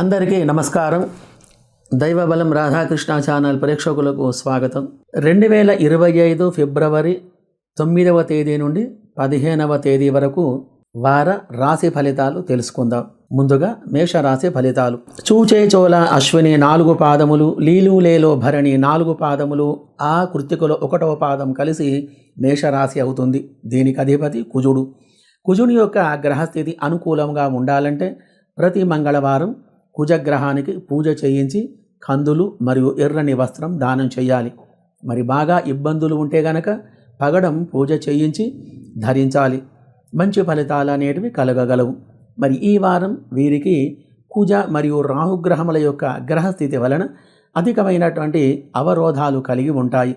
అందరికీ నమస్కారం. దైవబలం రాధాకృష్ణ ఛానల్ ప్రేక్షకులకు స్వాగతం. రెండు వేల ఇరవై ఐదు ఫిబ్రవరి తొమ్మిదవ తేదీ నుండి పదిహేనవ తేదీ వరకు వార రాశి ఫలితాలు తెలుసుకుందాం. ముందుగా మేషరాశి ఫలితాలు. చూచే చోళ అశ్విని నాలుగు పాదములు లీలు లేలో భరణి నాలుగు పాదములు ఆ కృత్తికలో ఒకటవ పాదం కలిసి మేషరాశి అవుతుంది. దీనికి అధిపతి కుజుడు. కుజుని యొక్క గ్రహస్థితి అనుకూలంగా ఉండాలంటే ప్రతి మంగళవారం కుజగ్రహానికి పూజ చేయించి కందులు మరియు ఎర్రని వస్త్రం దానం చేయాలి. మరి బాగా ఇబ్బందులు ఉంటే గనక పగడం పూజ చేయించి ధరించాలి. మంచి ఫలితాలు అనేటివి కలగగలవు. మరి ఈ వారం వీరికి కుజ మరియు రాహుగ్రహముల యొక్క గ్రహస్థితి వలన అధికమైనటువంటి అవరోధాలు కలిగి ఉంటాయి.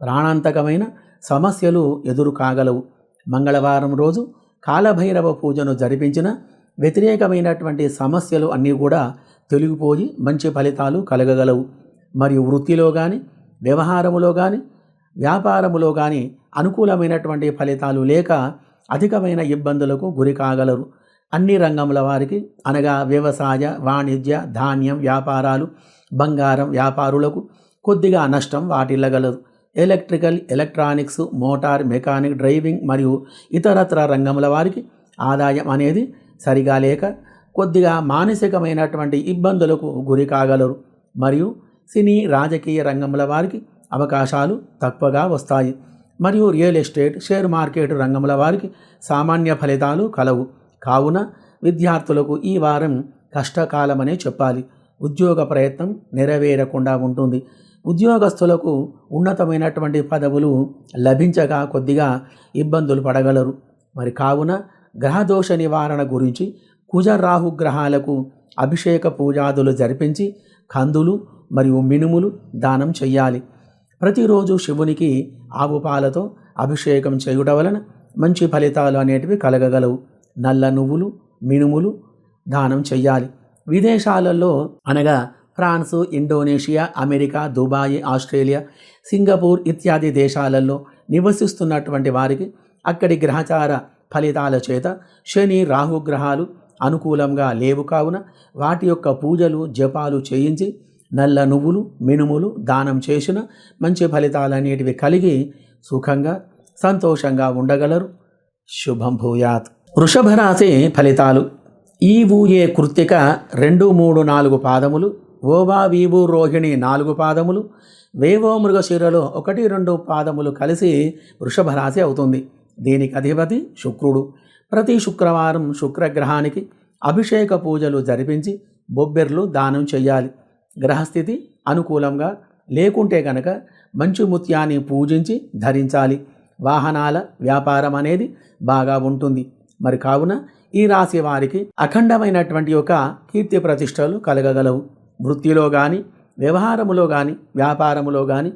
ప్రాణాంతకమైన సమస్యలు ఎదురు కాగలవు మంగళవారం రోజు కాలభైరవ పూజను జరిపించిన వ్యతిరేకమైనటువంటి సమస్యలు అన్నీ కూడా తొలగిపోయి మంచి ఫలితాలు కలగగలవు. మరియు వృత్తిలో కానీ వ్యవహారములో కానీ వ్యాపారములో కానీ అనుకూలమైనటువంటి ఫలితాలు లేక అధికమైన ఇబ్బందులకు గురి కాగలరు. అన్ని రంగముల వారికి అనగా వ్యవసాయ వాణిజ్య ధాన్యం వ్యాపారాలు బంగారం వ్యాపారులకు కొద్దిగా నష్టం వాటిల్లగలదు. Electrical electronics motor mechanic driving మరియు ఇతరత్ర రంగముల వారికి ఆదాయం అనేది సరిగా లేక కొద్దిగా మానసికమైనటువంటి ఇబ్బందులకు గురి కాగలరు. మరియు సినీ రాజకీయ రంగముల వారికి అవకాశాలు తక్కువగా వస్తాయి. మరియు రియల్ ఎస్టేట్ షేర్ మార్కెట్ రంగముల వారికి సామాన్య ఫలితాలు కలవు. కావున విద్యార్థులకు ఈ వారం కష్టకాలమనే చెప్పాలి. ఉద్యోగ ప్రయత్నం నెరవేరకుండా ఉంటుంది. ఉద్యోగస్తులకు ఉన్నతమైనటువంటి పదవులు లభించగా కొద్దిగా ఇబ్బందులు పడగలరు. మరి కావున గ్రహదోష నివారణ గురించి కుజ రాహు గ్రహాలకు అభిషేక పూజాదులు జరిపించి కందులు మరియు మినుములు దానం చెయ్యాలి. ప్రతిరోజు శివునికి ఆవు పాలతో అభిషేకం చేయుట వలన మంచి ఫలితాలు అనేటివి కలగగలవు. నల్ల నువ్వులు మినుములు దానం చెయ్యాలి. విదేశాలలో అనగా France Indonesia America Dubai Australia Singapore ఇత్యాది దేశాలలో నివసిస్తున్నటువంటి వారికి అక్కడి గ్రహచార ఫలితాల చేత శని రాహుగ్రహాలు అనుకూలంగా లేవు కావున వాటి యొక్క పూజలు జపాలు చేయించి నల్ల నువ్వులు మినుములు దానం చేసిన మంచి ఫలితాలు అనేటివి కలిగి సుఖంగా సంతోషంగా ఉండగలరు. శుభం భూయాత్. వృషభ రాశి ఫలితాలు. ఈ ఊయే కృత్తిక రెండు మూడు నాలుగు పాదములు ఓవా వీవు రోహిణి నాలుగు పాదములు వేవో మృగశిరలో ఒకటి రెండు పాదములు కలిసి వృషభ రాశి అవుతుంది. దీనికి అధిపతి శుక్రుడు. ప్రతి శుక్రవారం శుక్రగ్రహానికి అభిషేక పూజలు జరిపించి బొబ్బెర్లు దానం చేయాలి గ్రహస్థితి అనుకూలంగా లేకుంటే గనక మంచి ముత్యాన్ని పూజించి ధరించాలి. వాహనాల వ్యాపారం అనేది బాగా ఉంటుంది. మరి కావున ఈ రాశి వారికి అఖండమైనటువంటి యొక్క కీర్తి ప్రతిష్టలు కలగగలవు. వృత్తిలో కానీ వ్యవహారములో కానీ వ్యాపారములో కానీ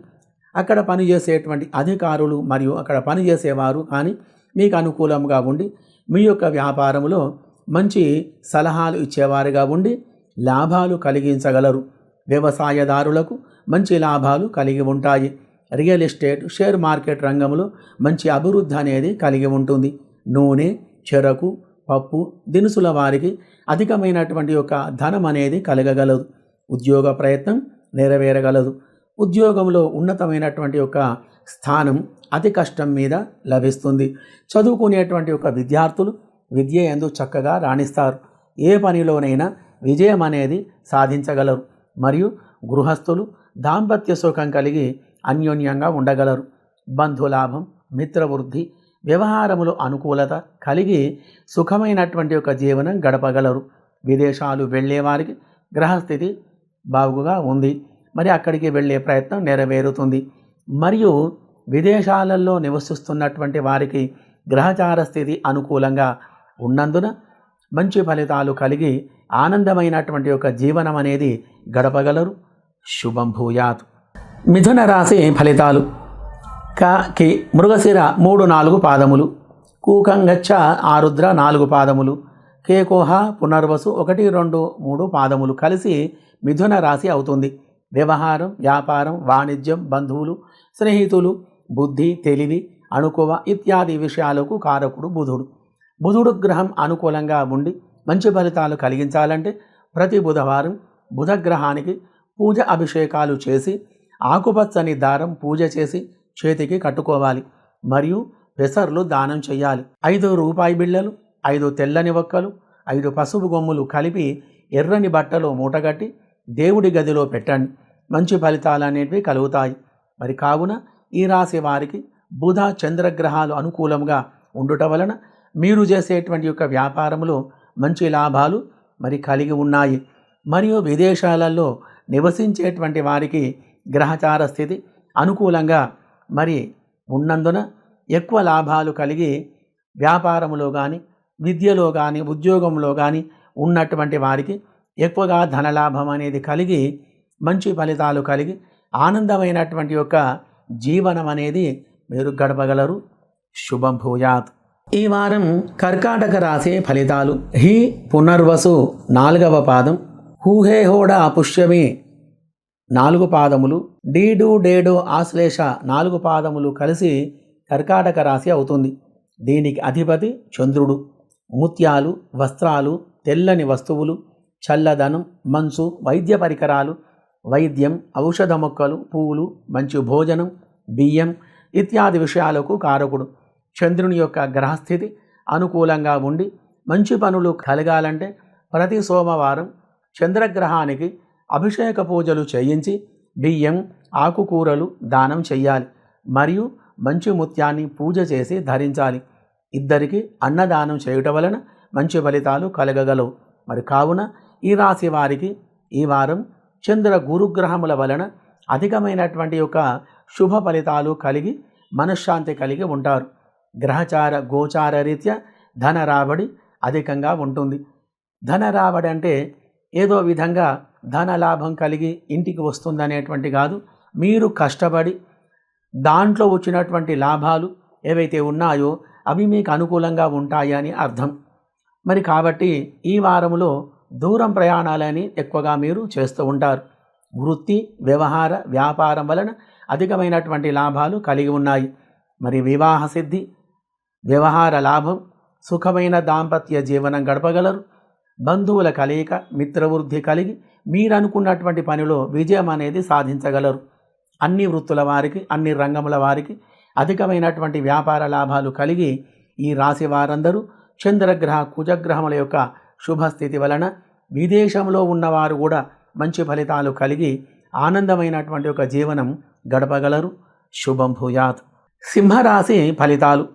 అక్కడ పనిచేసేటువంటి అధికారులు మరియు అక్కడ పనిచేసేవారు కానీ మీకు అనుకూలంగా ఉండి మీ యొక్క వ్యాపారంలో మంచి సలహాలు ఇచ్చేవారుగా ఉండి లాభాలు కలిగించగలరు. వ్యవసాయదారులకు మంచి లాభాలు కలిగి ఉంటాయి. రియల్ ఎస్టేట్ షేర్ మార్కెట్ రంగంలో మంచి అభివృద్ధి అనేది కలిగి ఉంటుంది. నూనె చెరకు పప్పు దినుసుల వారికి అధికమైనటువంటి యొక్క ధనం అనేది కలగగలదు. ఉద్యోగ ప్రయత్నం నెరవేరగలదు. ఉద్యోగంలో ఉన్నతమైనటువంటి ఒక స్థానం అతి కష్టం మీద లభిస్తుంది. చదువుకునేటువంటి ఒక విద్యార్థులు విద్య ఎందు చక్కగా రాణిస్తారు. ఏ పనిలోనైనా విజయం అనేది సాధించగలరు. మరియు గృహస్థులు దాంపత్య సుఖం కలిగి అన్యోన్యంగా ఉండగలరు. బంధులాభం మిత్రవృద్ధి వ్యవహారములు అనుకూలత కలిగి సుఖమైనటువంటి ఒక జీవనం గడపగలరు. విదేశాలు వెళ్ళేవారికి గ్రహస్థితి బాగుగా ఉంది. మరి అక్కడికి వెళ్ళే ప్రయత్నం నెరవేరుతుంది. మరియు విదేశాలలో నివసిస్తున్నటువంటి వారికి గ్రహచార స్థితి అనుకూలంగా ఉన్నందున మంచి ఫలితాలు కలిగి ఆనందమైనటువంటి ఒక జీవనం అనేది గడపగలరు. శుభం భూయాత్. మిథున రాశి ఫలితాలు. క కి మృగశిర మూడు నాలుగు పాదములు. కూకంగచ్చ ఆరుద్ర నాలుగు పాదములు. కేకోహ పునర్వసు ఒకటి రెండు మూడు పాదములు కలిసి మిథున రాశి అవుతుంది. వ్యవహారం వ్యాపారం వాణిజ్యం బంధువులు స్నేహితులు బుద్ధి తెలివి అణుకువ ఇత్యాది విషయాలకు కారకుడు బుధుడు. బుధుడు గ్రహం అనుకూలంగా ఉండి మంచి ఫలితాలు కలిగించాలంటే ప్రతి బుధవారం బుధగ్రహానికి పూజ అభిషేకాలు చేసి ఆకుపచ్చని దారం పూజ చేసి చేతికి కట్టుకోవాలి. మరియు పెసర్లు దానం చేయాలి. ఐదు రూపాయి బిళ్ళలు ఐదు తెల్లని ఒక్కలు ఐదు పసుపు గొమ్ములు కలిపి ఎర్రని బట్టలో మూటగట్టి దేవుడి గదిలో పెట్టండి. మంచి ఫలితాలు అనేటివి కలుగుతాయి. మరి కావున ఈ రాశి వారికి బుధ చంద్రగ్రహాలు అనుకూలంగా ఉండుట వలన మీరు చేసేటువంటి యొక్క వ్యాపారంలో మంచి లాభాలు మరి కలిగి ఉన్నాయి. మరియు విదేశాలలో నివసించేటువంటి వారికి గ్రహచార స్థితి అనుకూలంగా మరి ఉన్నందున ఎక్కువ లాభాలు కలిగి వ్యాపారములో కానీ విద్యలో కానీ ఉద్యోగంలో కానీ ఉన్నటువంటి వారికి ఎక్కువగా ధనలాభం అనేది కలిగి మంచి ఫలితాలు కలిగి ఆనందమైనటువంటి యొక్క జీవనం అనేది మీరు గడపగలరు. శుభం భూయాత్. ఈ వారం కర్కాటక రాశి ఫలితాలు. హి పునర్వసు నాలుగవ పాదం. హూహే హోడ పుష్యమి నాలుగు పాదములు. డీడు డేడు ఆశ్లేష నాలుగు పాదములు కలిసి కర్కాటక రాశి అవుతుంది. దీనికి అధిపతి చంద్రుడు. ముత్యాలు వస్త్రాలు తెల్లని వస్తువులు చల్లదనం మంచు వైద్య పరికరాలు వైద్యం ఔషధ మొక్కలు పువ్వులు మంచి భోజనం బియ్యం ఇత్యాది విషయాలకు కారకుడు. చంద్రుని యొక్క గ్రహస్థితి అనుకూలంగా ఉండి మంచి పనులు కలగాలంటే ప్రతి సోమవారం చంద్రగ్రహానికి అభిషేక పూజలు చేయించి బియ్యం ఆకుకూరలు దానం చెయ్యాలి. మరియు మంచి ముత్యాన్ని పూజ చేసి ధరించాలి. ఇద్దరికి అన్నదానం చేయుట వలన మంచి ఫలితాలు కలగగలవు. మరి కావున ఈ రాశి వారికి ఈ వారం చంద్ర గురుగ్రహముల వలన అధికమైనటువంటి యొక్క శుభ ఫలితాలు కలిగి మనశ్శాంతి కలిగి ఉంటారు. గ్రహచార గోచార రీత్యా ధన రాబడి అధికంగా ఉంటుంది. ధన రాబడి అంటే ఏదో విధంగా ధన లాభం కలిగి ఇంటికి వస్తుందనేటువంటి కాదు. మీరు కష్టపడి దాంట్లో వచ్చినటువంటి లాభాలు ఏవైతే ఉన్నాయో అవి మీకు అనుకూలంగా ఉంటాయని అర్థం. మరి కాబట్టి ఈ వారంలో దూరం ప్రయాణాలని ఎక్కువగా మీరు చేస్తూ ఉంటారు. వృత్తి వ్యవహార వ్యాపారం వలన అధికమైనటువంటి లాభాలు కలిగి ఉన్నాయి. మరి వివాహ సిద్ధి వ్యవహార లాభం సుఖమైన దాంపత్య జీవనం గడపగలరు. బంధువుల కలయిక మిత్రవృద్ధి కలిగి మీరనుకున్నటువంటి పనిలో విజయం అనేది సాధించగలరు. అన్ని వృత్తుల వారికి అన్ని రంగముల వారికి అధికమైనటువంటి వ్యాపార లాభాలు కలిగి ఈ రాశి వారందరూ చంద్రగ్రహ కుజగ్రహముల యొక్క శుభస్థితి వలన విదేశంలో ఉన్నవారు కూడా మంచి ఫలితాలు కలిగి ఆనందమైనటువంటి ఒక జీవనం గడపగలరు. శుభం భూయాత్. సింహరాశి ఫలితాలు.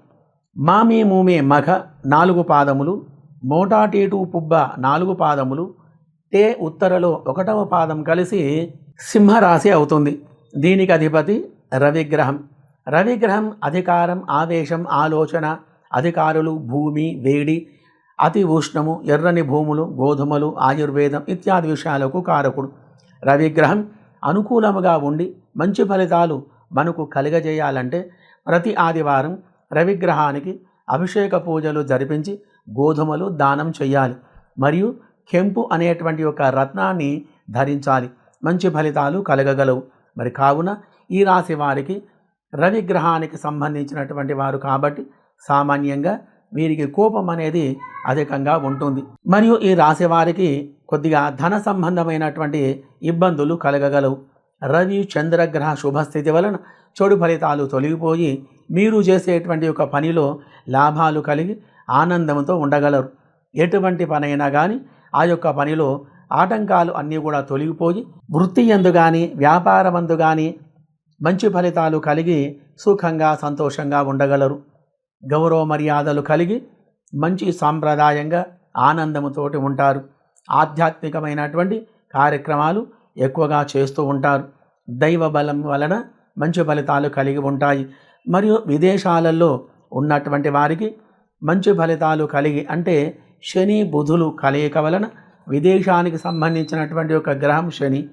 మామే మూమే మఘ నాలుగు పాదములు మోటాటీటు పుబ్బ నాలుగు పాదములు తే ఉత్తరలో ఒకటవ పాదం కలిసి సింహరాశి అవుతుంది. దీనికి అధిపతి రవిగ్రహం. రవిగ్రహం అధికారం ఆవేశం ఆలోచన అధికారులు భూమి వేడి అతి ఉష్ణము ఎర్రని భూములు గోధుమలు ఆయుర్వేదం ఇత్యాది విషయాలకు కారకుడు. రవిగ్రహం అనుకూలముగా ఉండి మంచి ఫలితాలు మనకు కలిగజేయాలంటే ప్రతి ఆదివారం రవిగ్రహానికి అభిషేక పూజలు జరిపించి గోధుమలు దానం చేయాలి. మరియు కెంపు అనేటువంటి ఒక రత్నాన్ని ధరించాలి. మంచి ఫలితాలు కలగగలవు. మరి కావున ఈ రాశి వారికి రవిగ్రహానికి సంబంధించినటువంటి వారు కాబట్టి సామాన్యంగా వీరికి కోపం అనేది అధికంగా ఉంటుంది. మరియు ఈ రాశి వారికి కొద్దిగా ధన సంబంధమైనటువంటి ఇబ్బందులు కలగగలవు. రవి చంద్రగ్రహ శుభస్థితి వలన చెడు ఫలితాలు తొలగిపోయి మీరు చేసేటువంటి ఒక పనిలో లాభాలు కలిగి ఆనందంతో ఉండగలరు. ఎటువంటి పనైనా కానీ ఆ యొక్క పనిలో ఆటంకాలు అన్నీ కూడా తొలగిపోయి వృత్తి ఎందు కానీ వ్యాపారమందు కానీ మంచి ఫలితాలు కలిగి సుఖంగా సంతోషంగా ఉండగలరు. గౌరవ మర్యాదలు కలిగి మంచి సాంప్రదాయంగా ఆనందముతోటి ఉంటారు. ఆధ్యాత్మికమైనటువంటి కార్యక్రమాలు ఎక్కువగా చేస్తూ ఉంటారు. దైవ బలం వలన మంచి ఫలితాలు కలిగి ఉంటాయి. మరియు విదేశాలలో ఉన్నటువంటి వారికి మంచి ఫలితాలు కలిగి అంటే శని బుధులు కలయిక వలన విదేశానికి సంబంధించినటువంటి ఒక గ్రహం శని.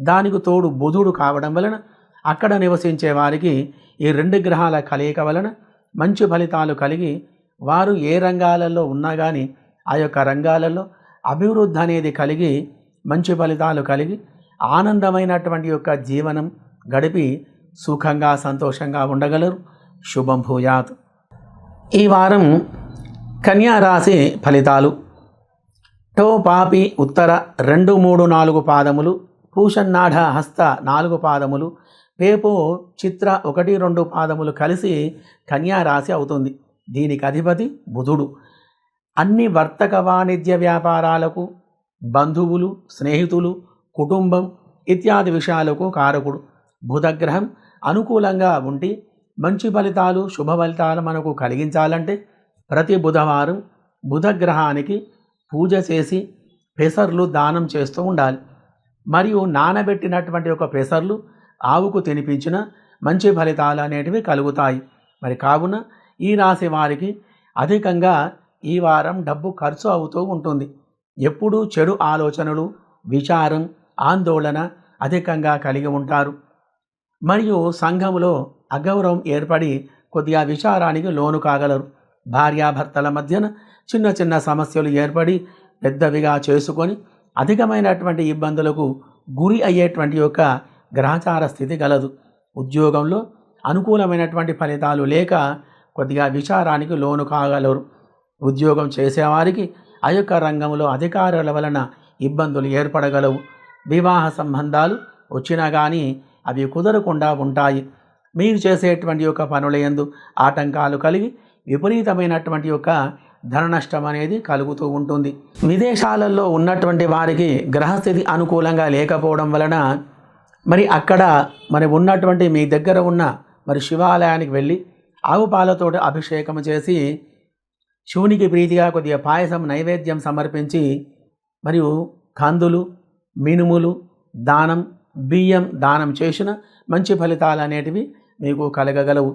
దానికి తోడు బుధుడు కావడం వలన అక్కడ నివసించే వారికి ఈ రెండు గ్రహాల కలయిక వలన మంచి ఫలితాలు కలిగి వారు ఏ రంగాలలో ఉన్నా కానీ ఆ యొక్క రంగాలలో అభివృద్ధి అనేది కలిగి మంచి ఫలితాలు కలిగి ఆనందమైనటువంటి యొక్క జీవనం గడిపి సుఖంగా సంతోషంగా ఉండగలరు. శుభం భూయాత్. ఈ వారం కన్యారాశి ఫలితాలు. టో పాపి ఉత్తర రెండు మూడు నాలుగు పాదములు పూషన్నాఢ హస్త నాలుగు పాదములు పేపో చిత్ర ఒకటి రెండు పాదములు కలిసి కన్యా రాశి అవుతుంది. దీనికి అధిపతి బుధుడు. అన్ని వర్తక వాణిజ్య వ్యాపారాలకు బంధువులు స్నేహితులు కుటుంబం ఇత్యాది విషయాలకు కారకుడు. బుధగ్రహం అనుకూలంగా ఉండి మంచి ఫలితాలు శుభ ఫలితాలు మనకు కలిగించాలంటే ప్రతి బుధవారం బుధగ్రహానికి పూజ చేసి పెసర్లు దానం చేస్తూ ఉండాలి. మరియు నానబెట్టినటువంటి ఒక పెసర్లు ఆవుకు తినిపించిన మంచి ఫలితాలు అనేటివి కలుగుతాయి. మరి కావున ఈ రాశి వారికి అధికంగా ఈ వారం డబ్బు ఖర్చు అవుతూ ఉంటుంది. ఎప్పుడూ చెడు ఆలోచనలు విచారం ఆందోళన అధికంగా కలిగి ఉంటారు. మరియు సంఘంలో అగౌరవం ఏర్పడి కొద్దిగా విచారానికి లోను కాగలరు. భార్యాభర్తల మధ్యన చిన్న చిన్న సమస్యలు ఏర్పడి పెద్దవిగా చేసుకొని అధికమైనటువంటి ఇబ్బందులకు గురి అయ్యేటువంటి యొక్క గ్రహచార స్థితి గలదు. ఉద్యోగంలో అనుకూలమైనటువంటి ఫలితాలు లేక కొద్దిగా విచారానికి లోను కాగలరు. ఉద్యోగం చేసేవారికి ఆ యొక్క రంగంలో అధికారుల వలన ఇబ్బందులు ఏర్పడగలవు. వివాహ సంబంధాలు వచ్చినా కానీ అవి కుదరకుండా ఉంటాయి. మీరు చేసేటువంటి యొక్క పనుల ఎందు ఆటంకాలు కలిగి విపరీతమైనటువంటి యొక్క ధన నష్టం అనేది కలుగుతూ ఉంటుంది. విదేశాలలో ఉన్నటువంటి వారికి గ్రహస్థితి అనుకూలంగా లేకపోవడం వలన మరి అక్కడ మరి ఉన్నటువంటి మీ దగ్గర ఉన్న మరి శివాలయానికి వెళ్ళి ఆవు పాలతో అభిషేకం చేసి శివునికి ప్రీతిగా కొద్దిగా పాయసం నైవేద్యం సమర్పించి మరియు కందులు మినుములు దానం బియ్యం దానం చేసిన మంచి ఫలితాలు అనేటివి మీకు కలగగలవు.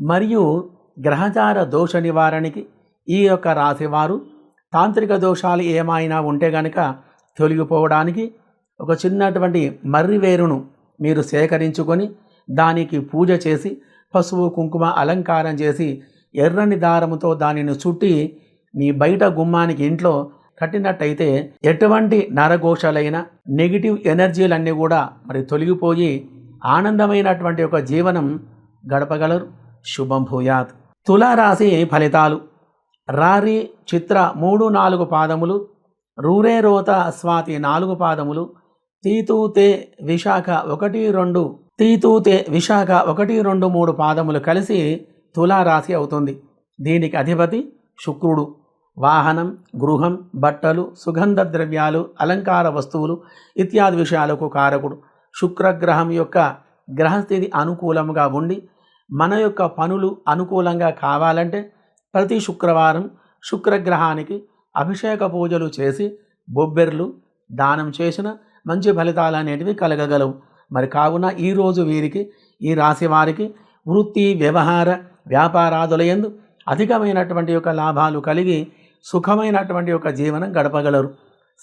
మరియు గ్రహచార దోష నివారణకి ఈ యొక్క రాశివారు తాంత్రిక దోషాలు ఏమైనా ఉంటే గనక తొలగిపోవడానికి ఒక చిన్నటువంటి మర్రి వేరును మీరు సేకరించుకొని దానికి పూజ చేసి పసుపు కుంకుమ అలంకారం చేసి ఎర్రని దారముతో దానిని చుట్టి మీ బయట గుమ్మానికి ఇంట్లో కట్టినట్టయితే ఎటువంటి నరఘోషలైన నెగిటివ్ ఎనర్జీలన్నీ కూడా మరి తొలగిపోయి ఆనందమైనటువంటి ఒక జీవనం గడపగలరు. శుభం భూయాత్. తులారాశి ఫలితాలు. రారి చిత్ర మూడు నాలుగు పాదములు. రూరే రోత స్వాతి నాలుగు పాదములు. తీతూతే విశాఖ ఒకటి రెండు తీతూతే విశాఖ ఒకటి రెండు మూడు పాదములు కలిసి తులారాశి అవుతుంది. దీనికి అధిపతి శుక్రుడు. వాహనం గృహం బట్టలు సుగంధ ద్రవ్యాలు అలంకార వస్తువులు ఇత్యాది విషయాలకు కారకుడు. శుక్రగ్రహం యొక్క గ్రహస్థితి అనుకూలంగా ఉండి మన యొక్క పనులు అనుకూలంగా కావాలంటే ప్రతి శుక్రవారం శుక్రగ్రహానికి అభిషేక పూజలు చేసి బొబ్బెర్లు దానం చేసిన మంచి ఫలితాలు అనేటివి కలగగలవు. మరి కావున ఈరోజు వీరికి ఈ రాశి వారికి వృత్తి వ్యవహార వ్యాపారాదులయందు అధికమైనటువంటి యొక్క లాభాలు కలిగి సుఖమైనటువంటి యొక్క జీవనం గడపగలరు.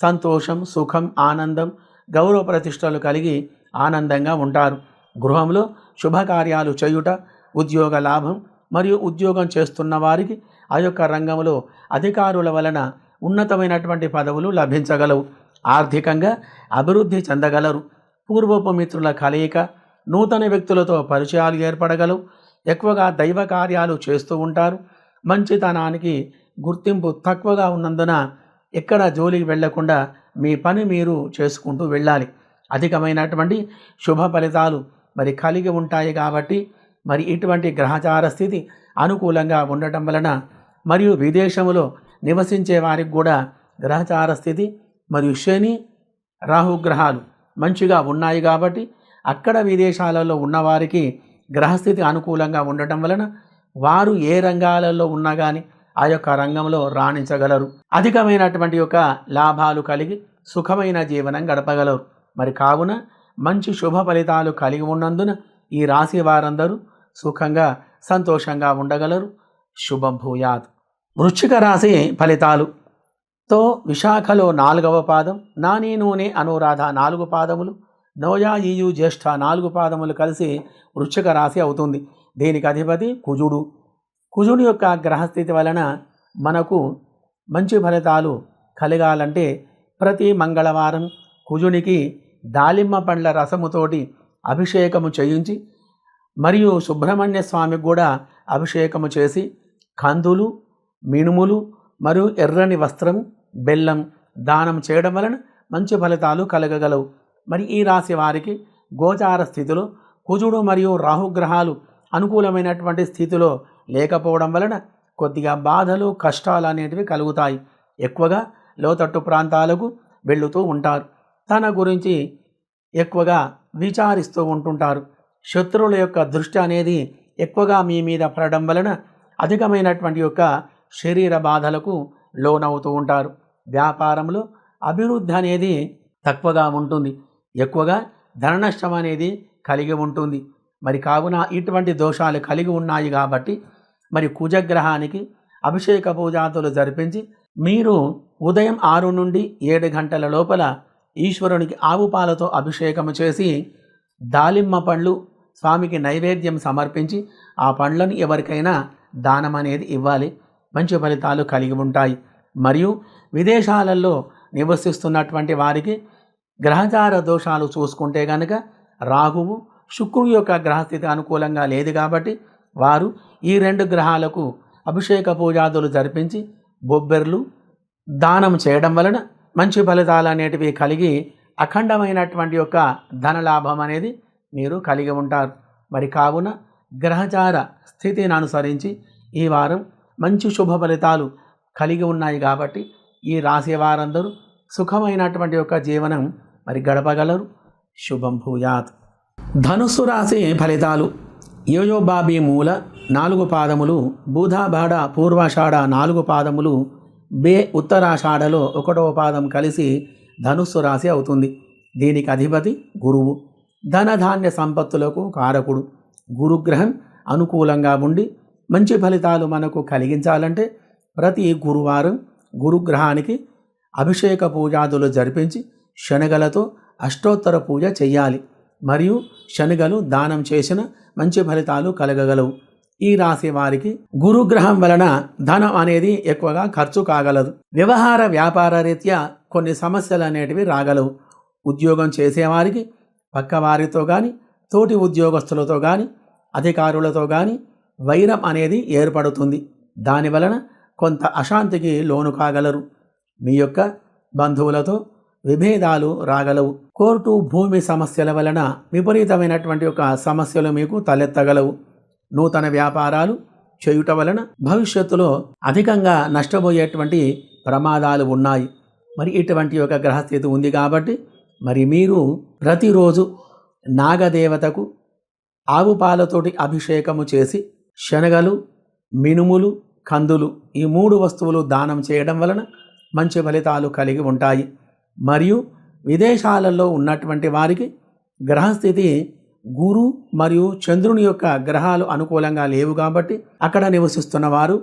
సంతోషం సుఖం ఆనందం గౌరవ ప్రతిష్టలు కలిగి ఆనందంగా ఉంటారు. గృహంలో శుభకార్యాలు చేయుట ఉద్యోగ లాభం మరియు ఉద్యోగం చేస్తున్న వారికి ఆ యొక్క రంగంలో అధికారుల వలన ఉన్నతమైనటువంటి పదవులు లభించగలవు. ఆర్థికంగా అభివృద్ధి చెందగలరు. పూర్వపు మిత్రుల కలయిక నూతన వ్యక్తులతో పరిచయాలు ఏర్పడగలవు. ఎక్కువగా దైవ కార్యాలు చేస్తూ ఉంటారు. మంచితనానికి గుర్తింపు తక్కువగా ఉన్నందున ఎక్కడ జోలికి వెళ్ళకుండా మీ పని మీరు చేసుకుంటూ వెళ్ళాలి. అధికమైనటువంటి శుభ ఫలితాలు మరి కలిగి ఉంటాయి కాబట్టి మరి ఇటువంటి గ్రహచార స్థితి అనుకూలంగా ఉండటం వలన మరియు విదేశములో నివసించే వారికి కూడా గ్రహచార స్థితి మరియు శని రాహుగ్రహాలు మంచిగా ఉన్నాయి కాబట్టి అక్కడ విదేశాలలో ఉన్నవారికి గ్రహస్థితి అనుకూలంగా ఉండటం వలన వారు ఏ రంగాలలో ఉన్నా కానీ ఆ యొక్క రంగంలో రాణించగలరు. అధికమైనటువంటి యొక్క లాభాలు కలిగి సుఖమైన జీవనం గడపగలరు. మరి కావున మంచి శుభ ఫలితాలు కలిగి ఉన్నందున ఈ రాశి వారందరూ సుఖంగా సంతోషంగా ఉండగలరు. శుభభూయాత్ వృశ్చిక రాశి ఫలితాలు. తో విశాఖలో నాలుగవ పాదం నాని నూనె అనురాధ నాలుగు పాదములు నోయా ఈయు జ్యేష్ఠ నాలుగు పాదములు కలిసి వృశ్చిక రాశి అవుతుంది. దీనికి అధిపతి కుజుడు. కుజుడు యొక్క గ్రహస్థితి వలన మనకు మంచి ఫలితాలు కలగాలంటే ప్రతి మంగళవారం కుజునికి దాలిమ్మ పండ్ల రసముతోటి అభిషేకము చేయించి మరియు సుబ్రహ్మణ్య స్వామికి కూడా అభిషేకము చేసి కందులు మినుములు మరియు ఎర్రని వస్త్రం బెల్లం దానం చేయడం వలన మంచి ఫలితాలు కలగగలవు. మరి ఈ రాశి వారికి గోచార స్థితిలో కుజుడు మరియు రాహుగ్రహాలు అనుకూలమైనటువంటి స్థితిలో లేకపోవడం వలన కొద్దిగా బాధలు కష్టాలు అనేటివి కలుగుతాయి. ఎక్కువగా లోతట్టు ప్రాంతాలకు వెళుతూ ఉంటారు. తన గురించి ఎక్కువగా విచారిస్తూ ఉంటుంటారు. శత్రువుల యొక్క దృష్టి అనేది ఎక్కువగా మీ మీద పడడం వలన అధికమైనటువంటి యొక్క శరీర బాధలకు లోనవుతూ ఉంటారు. వ్యాపారంలో అభివృద్ధి అనేది తక్కువగా ఉంటుంది. ఎక్కువగా ధన నష్టం అనేది కలిగి ఉంటుంది. మరి కావున ఇటువంటి దోషాలు కలిగి ఉన్నాయి కాబట్టి మరి కుజగ్రహానికి అభిషేక పూజాతులు జరిపించి మీరు ఉదయం ఆరు నుండి ఏడు గంటల లోపల ఈశ్వరునికి ఆవు పాలతో అభిషేకం చేసి దాలిమ్మ పండ్లు స్వామికి నైవేద్యం సమర్పించి ఆ పండ్లను ఎవరికైనా దానం అనేది ఇవ్వాలి. మంచి ఫలితాలు కలిగి ఉంటాయి. మరియు విదేశాలలో నివసిస్తున్నటువంటి వారికి గ్రహచార దోషాలు చూసుకుంటే కనుక రాహువు శుక్రుడు యొక్క గ్రహస్థితి అనుకూలంగా లేదు కాబట్టి వారు ఈ రెండు గ్రహాలకు అభిషేక పూజాదులు జరిపించి బొబ్బెర్లు దానం చేయడం వలన మంచి ఫలితాలు అనేటివి కలిగి అఖండమైనటువంటి యొక్క ధనలాభం అనేది మీరు కలిగి ఉంటారు. మరి కావున గ్రహచార స్థితిని అనుసరించి ఈ వారం మంచి శుభ ఫలితాలు కలిగి ఉన్నాయి కాబట్టి ఈ రాశి వారందరూ సుఖమైనటువంటి యొక్క జీవనం మరి గడపగలరు. శుభం భూయాత్. ధనుస్సు రాశి ఫలితాలు. యోయోబాబి మూల నాలుగు పాదములు బూధాబాడ పూర్వాషాఢ నాలుగు పాదములు బే ఉత్తరాషాఢలో ఒకటవ పాదం కలిసి ధనుస్సు రాశి అవుతుంది. దీనికి అధిపతి గురువు. ధనధాన్య సంపత్తులకు కారకుడు. గురుగ్రహం అనుకూలంగా ఉండి మంచి ఫలితాలు మనకు కలిగించాలంటే ప్రతి గురువారం గురుగ్రహానికి అభిషేక పూజాదులు జరిపించి శనగలతో అష్టోత్తర పూజ చేయాలి మరియు శనగలు దానం చేసిన మంచి ఫలితాలు కలగగలవు. ఈ రాశి వారికి గురుగ్రహం వలన ధనం అనేది ఎక్కువగా ఖర్చు కాగలదు. వ్యవహార వ్యాపార రీత్యా కొన్ని సమస్యలు అనేటివి రాగలవు. ఉద్యోగం చేసేవారికి పక్కవారితో కానీ తోటి ఉద్యోగస్తులతో కానీ అధికారులతో కానీ వైరం అనేది ఏర్పడుతుంది. దాని వలన కొంత అశాంతికి లోను కాగలరు. మీ యొక్క బంధువులతో విభేదాలు రాగలవు. కోర్టు భూమి సమస్యల వలన విపరీతమైనటువంటి ఒక సమస్యలు మీకు తలెత్తగలవు. నూతన వ్యాపారాలు చేయుట వలన భవిష్యత్తులో అధికంగా నష్టపోయేటువంటి ప్రమాదాలు ఉన్నాయి. మరి ఇటువంటి ఒక గ్రహస్థితి ఉంది కాబట్టి మరి మీరు ప్రతిరోజు నాగదేవతకు ఆవు పాలతోటి అభిషేకము చేసి శనగలు మినుములు కందులు ఈ మూడు వస్తువులు దానం చేయడం వలన మంచి ఫలితాలు కలిగి ఉంటాయి. మరియు విదేశాలలో ఉన్నటువంటి వారికి గ్రహస్థితి గురు మరియు చంద్రుని యొక్క గ్రహాలు అనుకూలంగా లేవు కాబట్టి అక్కడ నివసిస్తున్న వారు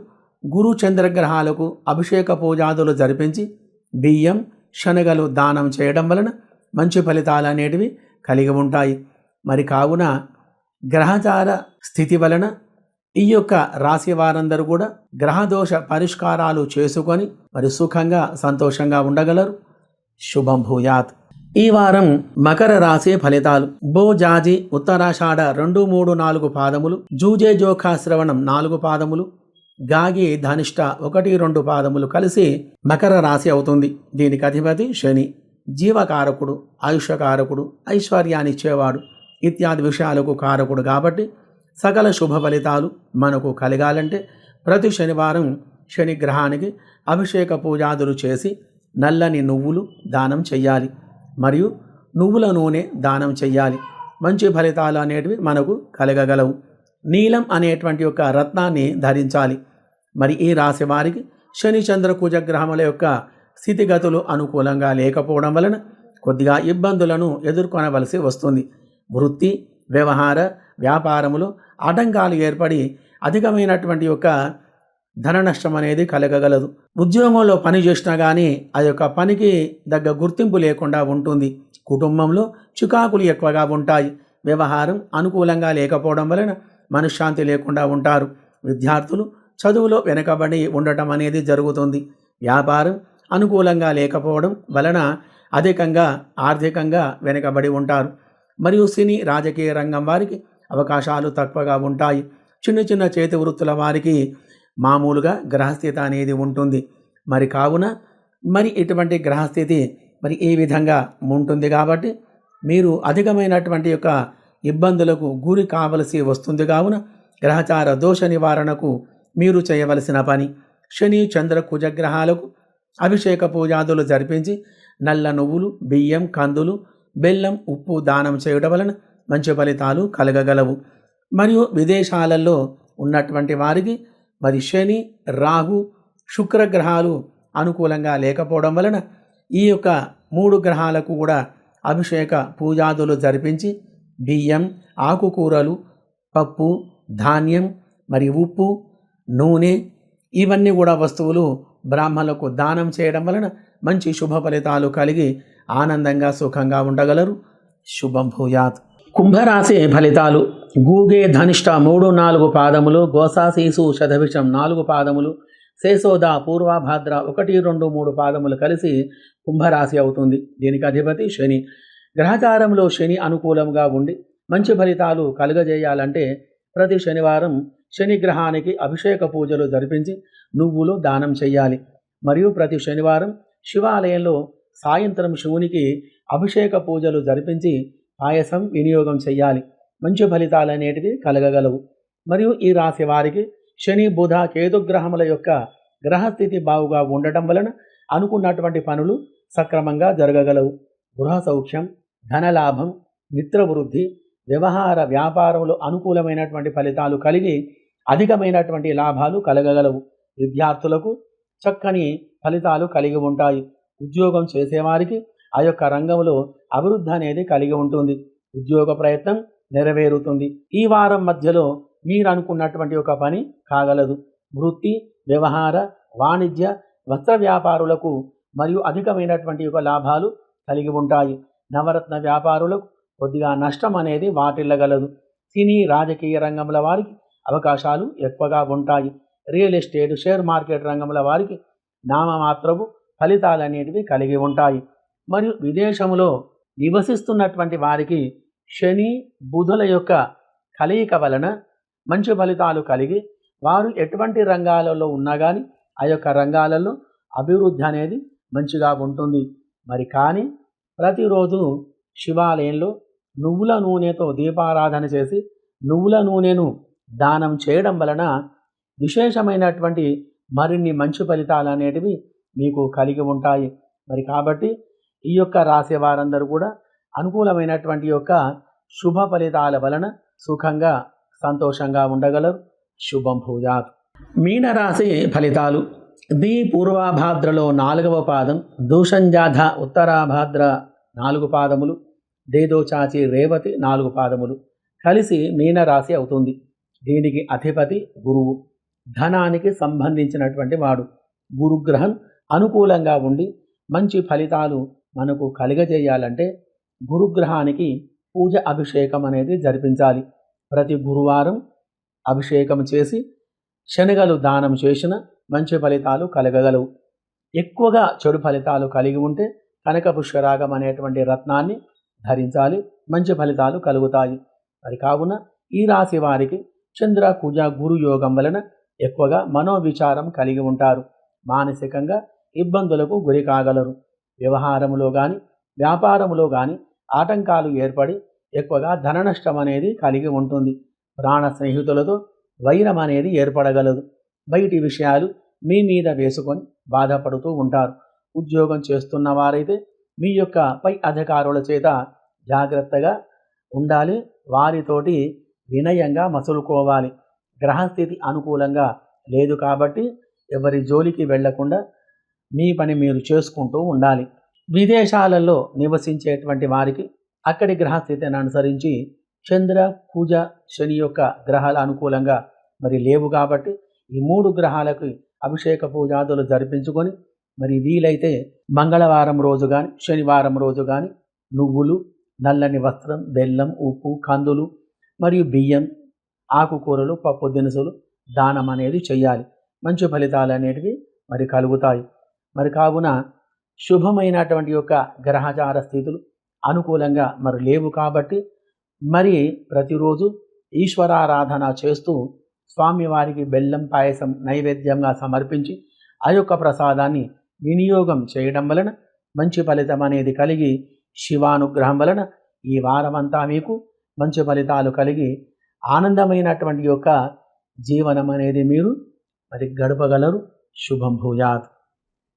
గురు చంద్ర గ్రహాలకు అభిషేక పూజాదులు జరిపించి బియ్యం శనగలు దానం చేయడం వలన మంచి ఫలితాలు అనేటివి కలిగి ఉంటాయి. మరి కావున గ్రహచార స్థితి వలన ఈ యొక్క రాశి వారందరూ కూడా గ్రహదోష పరిష్కారాలు చేసుకొని మరి సుఖంగా సంతోషంగా ఉండగలరు. శుభం భూయాత్. ఈ వారం మకర రాశి ఫలితాలు. బో జాజి ఉత్తరాషాఢ రెండు మూడు నాలుగు పాదములు. జూజే జోఖా శ్రవణం నాలుగు పాదములు. గాగి ధనిష్ట ఒకటి రెండు పాదములు కలిసి మకర రాశి అవుతుంది. దీనికి అధిపతి శని. జీవకారకుడు ఆయుషకారకుడు ఐశ్వర్యాన్ని ఇచ్చేవాడు ఇత్యాది విషయాలకు కారకుడు కాబట్టి సకల శుభ ఫలితాలు మనకు కలగాలంటే ప్రతి శనివారం శని గ్రహానికి అభిషేక పూజాదులు చేసి నల్లని నువ్వులు దానం చెయ్యాలి. మరియు నువ్వుల నూనె దానం చెయ్యాలి. మంచి ఫలితాలు అనేటివి మనకు కలగగలవు. నీలం అనేటువంటి యొక్క రత్నాన్ని ధరించాలి. మరి ఈ రాశి వారికి శని చంద్ర కుజ గ్రహముల యొక్క స్థితిగతులు అనుకూలంగా లేకపోవడం వలన కొద్దిగా ఇబ్బందులను ఎదుర్కొనవలసి వస్తుంది. వృత్తి వ్యవహార వ్యాపారములో ఆటంకాలు ఏర్పడి అధికమైనటువంటి యొక్క ధన నష్టం అనేది కలగగలదు. ఉద్యోగంలో పని చేసినా కానీ ఆ యొక్క పనికి దగ్గ గుర్తింపు లేకుండా ఉంటుంది. కుటుంబంలో చికాకులు ఎక్కువగా ఉంటాయి. వ్యవహారం అనుకూలంగా లేకపోవడం వలన మనశ్శాంతి లేకుండా ఉంటారు. విద్యార్థులు చదువులో వెనకబడి ఉండటం అనేది జరుగుతుంది. వ్యాపారం అనుకూలంగా లేకపోవడం వలన అధికంగా ఆర్థికంగా వెనుకబడి ఉంటారు. మరియు సినీ రాజకీయ రంగం వారికి అవకాశాలు తక్కువగా ఉంటాయి. చిన్న చిన్న చేతి వృత్తుల వారికి మామూలుగా గ్రహస్థిత అనేది ఉంటుంది. మరి కావున మరి ఇటువంటి గ్రహస్థితి మరి ఈ విధంగా ఉంటుంది కాబట్టి మీరు అధికమైనటువంటి యొక్క ఇబ్బందులకు గురి కావలసి వస్తుంది కావున గ్రహచార దోష నివారణకు మీరు చేయవలసిన పని శని చంద్ర కుజగ్రహాలకు అభిషేక పూజాదులు జరిపించి నల్ల నువ్వులు బియ్యం కందులు బెల్లం ఉప్పు దానం చేయడం వలన మంచి ఫలితాలు కలగగలవు. మరియు విదేశాలలో ఉన్నటువంటి వారికి మరి శని రాహు శుక్రగ్రహాలు అనుకూలంగా లేకపోవడం వలన ఈ యొక్క మూడు గ్రహాలకు కూడా అభిషేక పూజాదులు జరిపించి బియ్యం ఆకుకూరలు పప్పు ధాన్యం మరి ఉప్పు నూనె ఇవన్నీ కూడా వస్తువులు బ్రాహ్మణులకు దానం చేయడం వలన మంచి శుభ ఫలితాలు కలిగి ఆనందంగా సుఖంగా ఉండగలరు. శుభం భూయాత్. కుంభరాశి ఫలితాలు. గూగే ధనిష్ట మూడు నాలుగు పాదములు గోసాశీసు శతభిషం నాలుగు పాదములు శేషోద పూర్వభాద్ర ఒకటి రెండు మూడు పాదములు కలిసి కుంభరాశి అవుతుంది. దీనికి అధిపతి శని. గ్రహచారంలో శని అనుకూలంగా ఉండి మంచి ఫలితాలు కలుగజేయాలంటే ప్రతి శనివారం శని గ్రహానికి అభిషేక పూజలు జరిపించి నువ్వులు దానం చేయాలి మరియు ప్రతి శనివారం శివాలయంలో సాయంత్రం శివునికి అభిషేక పూజలు జరిపించి పాయసం వినియోగం చేయాలి మంచి ఫలితాలు అనేటివి కలగగలవు. మరియు ఈ రాశి వారికి శని బుధ కేతుగ్రహముల యొక్క గ్రహస్థితి బావుగా ఉండటం వలన అనుకున్నటువంటి పనులు సక్రమంగా జరగగలవు. గృహ సౌఖ్యం ధనలాభం మిత్రవృద్ధి వ్యవహార వ్యాపారంలో అనుకూలమైనటువంటి ఫలితాలు కలిగి అధికమైనటువంటి లాభాలు కలగగలవు. విద్యార్థులకు చక్కని ఫలితాలు కలిగి ఉంటాయి. ఉద్యోగం చేసేవారికి ఆ యొక్క రంగంలో అభివృద్ధి అనేది కలిగి ఉంటుంది. ఉద్యోగ ప్రయత్నం నెరవేరుతుంది. ఈ వారం మధ్యలో మీరు అనుకున్నటువంటి ఒక పని కాగలదు. వృత్తి వ్యవహార వాణిజ్య వస్త్ర వ్యాపారులకు మరియు అధికమైనటువంటి యొక్క లాభాలు కలిగి ఉంటాయి. నవరత్న వ్యాపారులకు కొద్దిగా నష్టం అనేది వాటిల్లగలదు. సినీ రాజకీయ రంగంలో వారికి అవకాశాలు ఎక్కువగా ఉంటాయి. రియల్ ఎస్టేట్ షేర్ మార్కెట్ రంగంలో వారికి నామమాత్రపు ఫలితాలు అనేటివి కలిగి ఉంటాయి. మరియు విదేశంలో నివసిస్తున్నటువంటి వారికి శని బుధుల యొక్క కలయిక వలన మంచి ఫలితాలు కలిగి వారు ఎటువంటి రంగాలలో ఉన్నా కానీ ఆ యొక్క రంగాలలో అభివృద్ధి అనేది మంచిగా ఉంటుంది. మరి కానీ ప్రతిరోజు శివాలయంలో నువ్వుల నూనెతో దీపారాధన చేసి నువ్వుల నూనెను దానం చేయడం వలన విశేషమైనటువంటి మరిన్ని మంచి ఫలితాలు అనేటివి మీకు కలిగి ఉంటాయి. మరి కాబట్టి ఈ యొక్క రాసే వారందరూ కూడా అనుకూలమైనటువంటి యొక్క శుభ ఫలితాల వలన సుఖంగా సంతోషంగా ఉండగలరు. శుభం భూజాత్ మీనరాశి ఫలితాలు. ది పూర్వాభాద్రలో నాలుగవ పాదం దూషంజాధ ఉత్తరాభాద్ర నాలుగు పాదములు దేదోచాచి రేవతి నాలుగు పాదములు. కలిసి మీనరాశి అవుతుంది. దీనికి అధిపతి గురువు. ధనానికి సంబంధించినటువంటి వాడు. గురుగ్రహం అనుకూలంగా ఉండి మంచి ఫలితాలు మనకు కలిగజేయాలంటే గురుగ్రహానికి పూజ అభిషేకం అనేది జరిపించాలి. ప్రతి గురువారం అభిషేకం చేసి శనగలు దానం చేసిన మంచి ఫలితాలు కలగగలవు. ఎక్కువగా చెడు ఫలితాలు కలిగి ఉంటే కనక పుష్కరాగం అనేటువంటి రత్నాన్ని ధరించాలి. మంచి ఫలితాలు కలుగుతాయి. మరి కావున ఈ రాశి వారికి చంద్ర కుజ గురు యోగం వలన ఎక్కువగా మనోవిచారం కలిగి ఉంటారు. మానసికంగా ఇబ్బందులకు గురి కాగలరు. వ్యవహారములో కానీ వ్యాపారములో కానీ ఆటంకాలు ఏర్పడి ఎక్కువగా ధన నష్టం అనేది కలిగి ఉంటుంది. ప్రాణ స్నేహితులతో వైరం అనేది ఏర్పడగలదు. బయటి విషయాలు మీ మీద వేసుకొని బాధపడుతూ ఉంటారు. ఉద్యోగం చేస్తున్న వారైతే మీ యొక్క పై అధికారుల చేత జాగ్రత్తగా ఉండాలి. వారితోటి వినయంగా మసులుకోవాలి. గ్రహస్థితి అనుకూలంగా లేదు కాబట్టి ఎవరి జోలికి వెళ్ళకుండా మీ పని మీరు చేసుకుంటూ ఉండాలి. విదేశాలలో నివసించేటువంటి వారికి అక్కడి గ్రహస్థితిని అనుసరించి చంద్ర పూజ శని యొక్క గ్రహాలు అనుకూలంగా మరి లేవు కాబట్టి ఈ మూడు గ్రహాలకు అభిషేక పూజాదులు జరిపించుకొని మరి వీలైతే మంగళవారం రోజు కానీ శనివారం రోజు కానీ నువ్వులు నల్లని వస్త్రం బెల్లం ఉప్పు కందులు మరియు బియ్యం ఆకుకూరలు పప్పు దినుసులు దానం అనేది చేయాలి మంచి ఫలితాలు అనేటివి మరి కలుగుతాయి. మరి కావున శుభమైనటువంటి యొక్క గ్రహచార స్థితులు అనుకూలంగా మరి లేవు కాబట్టి మరి ప్రతిరోజు ఈశ్వరారాధన చేస్తూ స్వామివారికి బెల్లం పాయసం నైవేద్యంగా సమర్పించి ఆ యొక్క ప్రసాదాన్ని వినియోగం చేయడం వలన మంచి ఫలితం అనేది కలిగి శివానుగ్రహం వలన ఈ వారమంతా మీకు మంచి ఫలితాలు కలిగి ఆనందమైనటువంటి యొక్క జీవనం అనేది మీరు మరి గడపగలరు. శుభం భూయాత్.